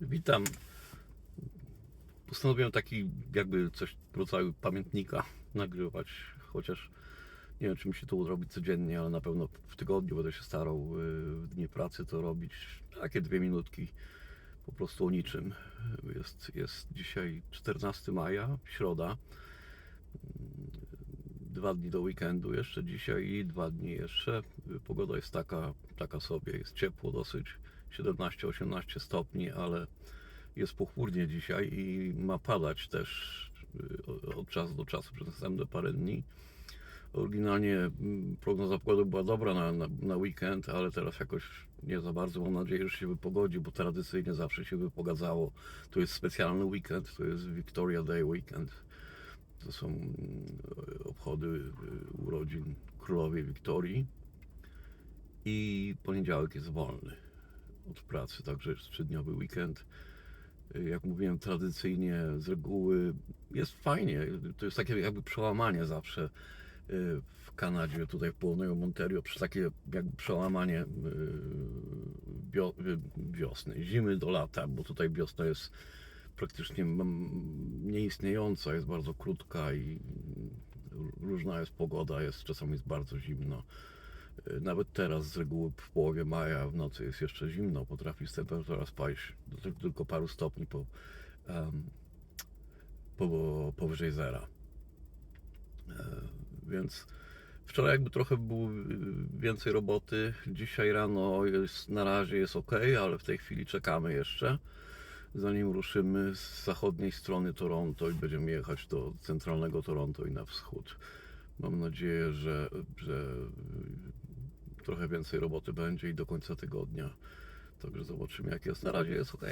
Witam. Postanowiłem taki jakby coś rodzaju pamiętnika nagrywać, chociaż nie wiem, czy mi się to zrobić codziennie, ale na pewno w tygodniu będę się starał y, w dni pracy to robić. Takie dwie minutki, po prostu o niczym. Jest, jest dzisiaj 14 maja, środa. Dwa dni do weekendu jeszcze dzisiaj i dwa dni jeszcze. Pogoda jest taka, taka sobie, jest ciepło dosyć, 17-18 stopni, ale jest pochmurnie dzisiaj i ma padać też y, od czasu do czasu przez następne parę dni. Oryginalnie mm, prognoza pogody była dobra na, na, na weekend, ale teraz jakoś nie za bardzo. Mam nadzieję, że się wypogodzi, bo tradycyjnie zawsze się wypogadzało. To jest specjalny weekend, to jest Victoria Day Weekend. To są mm, obchody y, urodzin królowej Wiktorii. I poniedziałek jest wolny od pracy, także jest trzydniowy weekend. Jak mówiłem, tradycyjnie z reguły jest fajnie. To jest takie jakby przełamanie zawsze y, w Kanadzie, tutaj w południu Ontario, przy takie jakby przełamanie y, y, wiosny, zimy do lata, bo tutaj wiosna jest praktycznie nieistniejąca, jest bardzo krótka i różna jest pogoda, jest czasami jest bardzo zimno. Nawet teraz z reguły w połowie maja w nocy jest jeszcze zimno, potrafi temperatura spaść do tyl- tylko paru stopni po, em, po, powyżej zera. E, Więc wczoraj jakby trochę było więcej roboty. Dzisiaj rano jest, na razie jest ok, ale w tej chwili czekamy jeszcze. Zanim ruszymy z zachodniej strony Toronto i będziemy jechać do centralnego Toronto i na wschód. Mam nadzieję, że, że trochę więcej roboty będzie i do końca tygodnia. Także zobaczymy jak jest. Na razie jest ok.